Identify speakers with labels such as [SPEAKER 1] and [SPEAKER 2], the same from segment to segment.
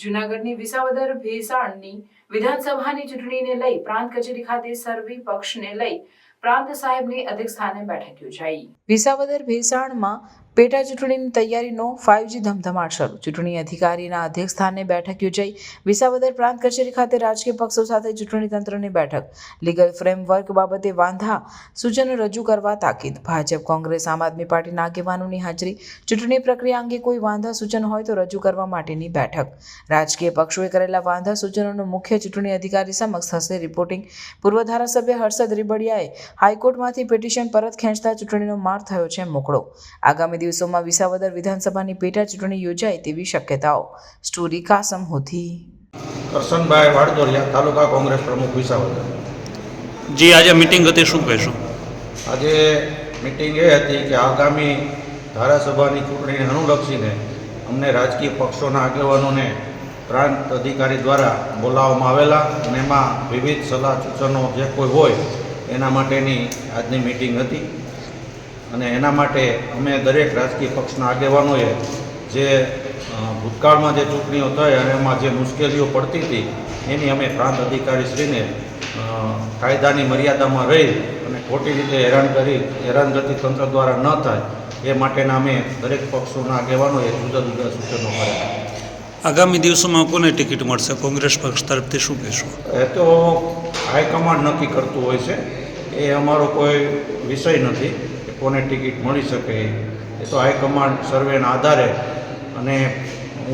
[SPEAKER 1] જૂનાગઢની વિસાવદર ભેસાણની વિધાનસભાની ચૂંટણીને લઈ પ્રાંત કચેરી ખાતે સર્વે પક્ષને લઈ પ્રાંત સાહેબની અધ્યક્ષસ્થાને બેઠક યોજાઈ. વિસાવદર ભેસાણમાં પેટા ચૂંટણીની તૈયારીનો ફાઇવજી ધમધમાટ શરૂ. ચૂંટણી અધિકારીના અધ્યક્ષસ્થાને બેઠક યોજાઈ. વિસાવદર પ્રાંત કચેરી ખાતે રાજકીય પક્ષો સાથે ચૂંટણી તંત્રની બેઠક. લીગલ ફ્રેમવર્ક બાબતે વાંધા સૂચનો રજૂ કરવા તાકીદ. ભાજપ, કોંગ્રેસ, આમ આદમી પાર્ટીના આગેવાનોની હાજરી. ચૂંટણી પ્રક્રિયા અંગે કોઈ વાંધા સૂચન હોય તો રજૂ કરવા માટેની બેઠક. રાજકીય પક્ષોએ કરેલા વાંધા સૂચનોનું મુખ્ય ચૂંટણી અધિકારી સમક્ષ થશે રિપોર્ટિંગ પૂર્વ ધારાસભ્ય હર્ષદ રીબડિયાએ હાઈકોર્ટમાંથી પિટિશન પરત ખેંચતા ચૂંટણીનો માર થયો છે મોકળો. આગામી દિવસોમાં વિસાવદર વિધાનસભાની પેટા ચૂંટણી યોજાય તેવી શક્યતાઓ. સ્ટોરી કાસમ હોથી.
[SPEAKER 2] કરશનભાઈ વાડદોરિયા તાલુકા કોંગ્રેસ પ્રમુખ વિસાવદર.
[SPEAKER 3] જી આજે મિટિંગ હતી શું કહેશું?
[SPEAKER 2] આજે મિટિંગ એ હતી કે આગામી ધારાસભાની ચૂંટણીને અનુલક્ષીને અમને રાજકીય પક્ષોના આગેવાનોને પ્રાંત અધિકારી દ્વારા બોલાવવામાં આવેલા અને એમાં વિવિધ સલાહ સૂચનો જે કોઈ હોય એના માટેની આજની મિટિંગ હતી. અને એના માટે અમે દરેક રાજકીય પક્ષના આગેવાનોએ જે ભૂતકાળમાં જે ચૂંટણીઓ થઈ અને એમાં જે મુશ્કેલીઓ પડતી હતી એની અમે પ્રાંત અધિકારીશ્રીને કાયદાની મર્યાદામાં રહી અને ખોટી રીતે હેરાન કરી હેરાનગતિ તંત્ર દ્વારા ન થાય એ માટેના અમે દરેક પક્ષોના આગેવાનોએ જુદા જુદા સૂચનો કર્યા.
[SPEAKER 3] આગામી દિવસોમાં કોને ટિકિટ મળશે? કોંગ્રેસ પક્ષ તરફથી શું કહેશું?
[SPEAKER 2] એ તો હાઈકમાન્ડ નક્કી કરતું હોય છે. એ અમારો કોઈ વિષય નથી. કોને ટિકિટ મળી શકે એ તો હાઈકમાન્ડ સર્વેના આધારે અને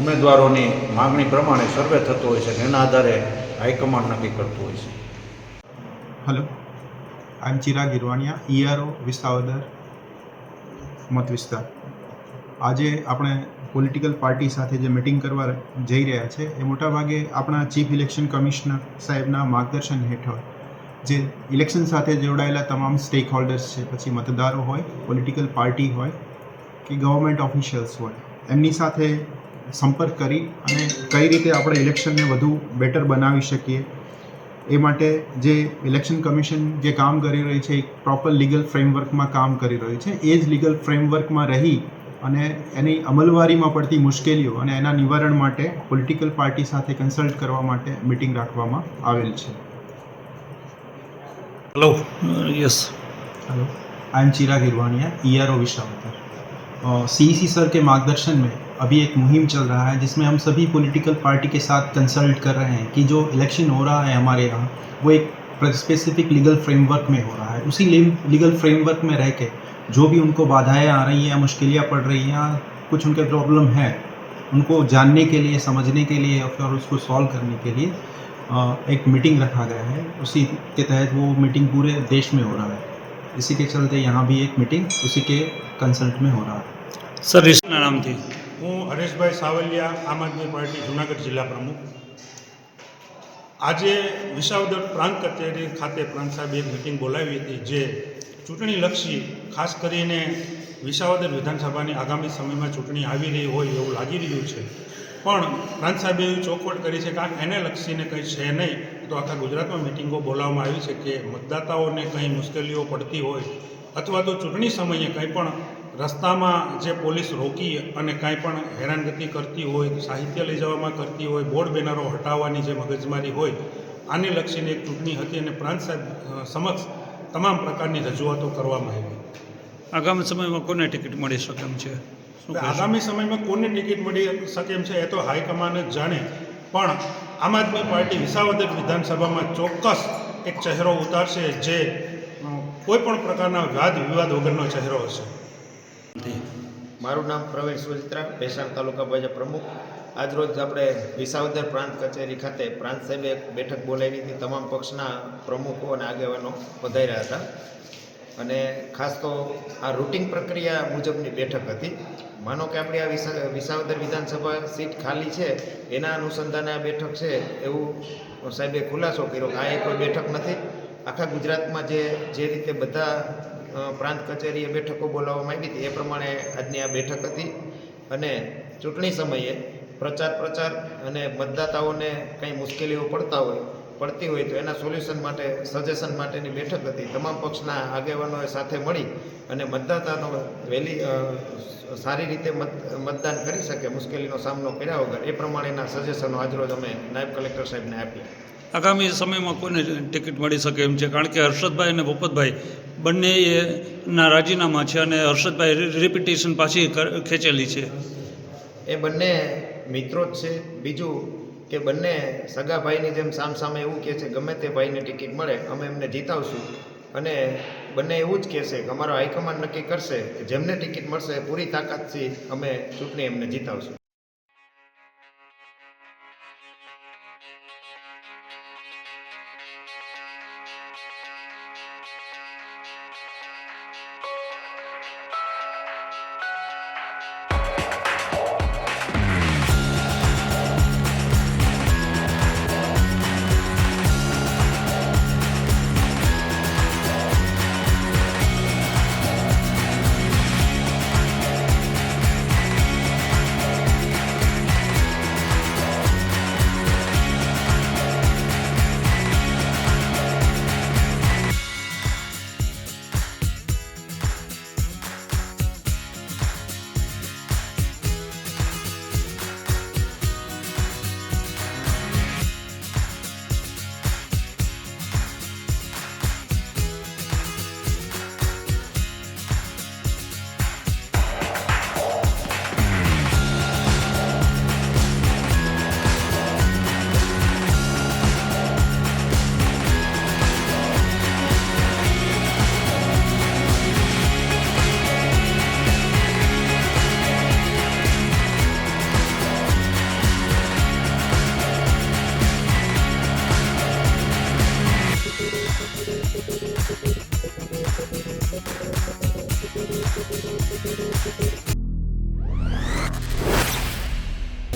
[SPEAKER 2] ઉમેદવારોની માગણી પ્રમાણે સર્વે થતો હોય છે એના આધારે હાઈકમાન્ડ નક્કી કરતું હોય છે.
[SPEAKER 4] Hello, I am Chirag Hirvaniya ERO Visavadar, મત વિસ્તાર. આજે આપણે પોલિટિકલ પાર્ટી સાથે જે મિટિંગ કરવા જઈ રહ્યા છે, એ મોટાભાગે આપણા ચીફ ઇલેક્શન કમિશનર સાહેબના માર્ગદર્શન હેઠળ જે ઇલેક્શન સાથે જોડાયેલા તમામ સ્ટેક હોલ્ડર્સ છે, પછી મતદારો હોય પોલિટિકલ પાર્ટી હોય કે ગવર્મેન્ટ ઓફિશિયલ્સ હોય, એમની સાથે સંપર્ક કરી અને કઈ રીતે આપણે ઇલેક્શનને વધુ બેટર બનાવી શકીએ, એ માટે જે ઇલેક્શન કમિશન જે કામ કરી રહી છે, એક પ્રોપર લીગલ ફ્રેમવર્કમાં કામ કરી રહ્યું છે, એ જ લીગલ ફ્રેમવર્કમાં રહી અને એની અમલવારીમાં પડતી મુશ્કેલીઓ અને એના નિવારણ માટે પોલિટિકલ પાર્ટી સાથે કન્સલ્ટ કરવા માટે મિટિંગ રાખવામાં આવેલ છે.
[SPEAKER 3] Hello yes
[SPEAKER 4] hello I am Chirag Hirvaniya E R O Visavadar C C sir के मार्गदर्शन में अभी एक मुहिम चल रहा है जिसमें हम सभी पॉलिटिकल पार्टी के साथ कंसल्ट कर रहे हैं कि जो इलेक्शन हो रहा है हमारे यहाँ वो एक स्पेसिफिक लीगल फ्रेमवर्क में हो रहा है। उसी लीगल फ्रेमवर्क में रह के जो भी उनको बाधाएँ आ रही हैं या पड़ रही हैं कुछ उनके प्रॉब्लम है उनको जानने के लिए समझने के लिए और फिर उसको सॉल्व करने के लिए एक मीटिंग रखा गया है उसी के तहत वो मीटिंग पूरे देश में हो रहा है इसी के चलते यहाँ भी एक मीटिंग उसी के कंसल्ट में हो रहा है
[SPEAKER 3] સર રિસ્કના નામથી
[SPEAKER 5] હું હરેશભાઈ સાવલિયા આમ આદમી પાર્ટી જુનાગઢ જિલ્લા પ્રમુખ આજે વિસાવદર પ્રાંત કચેરી ખાતે પ્રાંત સાહેબે એક મિટિંગ બોલાવી હતી જે ચૂંટણીલક્ષી ખાસ કરીને વિસાવદર વિધાનસભાની આગામી સમયમાં ચૂંટણી આવી રહી હોય એવું લાગી રહ્યું છે પણ પ્રાંત સાહેબે એવી ચોખવટ કરી છે કે આ એને લક્ષીને કંઈ છે નહીં. તો આખા ગુજરાતમાં મિટિંગો બોલાવવામાં આવી છે કે મતદાતાઓને કંઈ મુશ્કેલીઓ પડતી હોય અથવા તો ચૂંટણી સમયે કંઈ પણ રસ્તામાં જે પોલીસ રોકી અને કાંઈ પણ હેરાનગતિ કરતી હોય, સાહિત્ય લઈ જવામાં કરતી હોય, બોર્ડ બેનરો હટાવવાની જે મગજમારી હોય, આને લક્ષીને એક ચૂંટણી હતી અને પ્રાંત સાહેબ સમક્ષ તમામ પ્રકારની રજૂઆતો કરવામાં આવી.
[SPEAKER 3] આગામી સમયમાં કોને ટિકિટ મળી શકે એમ છે?
[SPEAKER 5] આગામી સમયમાં કોને ટિકિટ મળી શકે એમ છે એ તો હાઈકમાન્ડ જ જાણે. પણ આમ આદમી પાર્ટી વિસાવદર વિધાનસભામાં ચોક્કસ એક ચહેરો ઉતારશે જે કોઈ પણ પ્રકારના વાદ વિવાદ વગરનો ચહેરો હશે.
[SPEAKER 6] મારું નામ પ્રવીણ સુચિત્રા ભેસાણ તાલુકા ભાજપ પ્રમુખ. આજરોજ આપણે વિસાવદર પ્રાંત કચેરી ખાતે પ્રાંત સાહેબે એક બેઠક બોલાવી હતી. તમામ પક્ષના પ્રમુખો અને આગેવાનો પધાર્યા હતા. અને ખાસ તો આ રૂટિંગ પ્રક્રિયા મુજબની બેઠક હતી. માનો કે આપણી આ વિસા, વિસાવદર વિધાનસભા સીટ ખાલી છે, એના અનુસંધાને આ બેઠક છે એવું સાહેબે ખુલાસો કર્યો કે આ એ કોઈ બેઠક નથી. આખા ગુજરાતમાં જે જે રીતે બધા પ્રાંત કચેરીએ બેઠકો બોલાવવામાં આવી હતી એ પ્રમાણે આજની આ બેઠક હતી. અને ચૂંટણી સમયે પ્રચાર પ્રચાર અને મતદાતાઓને કંઈ મુશ્કેલીઓ પડતા હોય પડતી હોય તો એના સોલ્યુશન માટે સજેશન માટેની બેઠક હતી. તમામ પક્ષના આગેવાનોએ સાથે મળી અને મતદાતાનો વહેલી સારી રીતે મત મતદાન કરી શકે મુશ્કેલીનો સામનો કર્યા વગર. એ પ્રમાણેના સજેશનો આજરોજ અમે નાયબ કલેક્ટર સાહેબને આપ્યા.
[SPEAKER 3] આગામી સમયમાં કોને ટિકિટ મળી શકે એમ છે કારણ કે હર્ષદભાઈ અને ભૂપતભાઈ બંને ના રાજીનામા છે અને હર્ષદભાઈ રિપિટેશન પાછી ખેંચેલી છે.
[SPEAKER 6] એ બંને મિત્રો જ છે. બીજું કે બંને સગા ભાઈની જેમ સામ સામે એવું કહે છે, ગમે તે ભાઈને ટિકિટ મળે, અમે એમને જીતાવશું. અને બંને એવું જ કહેશે કે, અમારો હાઈકમાન્ડ નક્કી કરશે કે જેમને ટિકિટ મળશે પૂરી તાકાતથી અમે ચૂંટણી એમને જીતાવશું.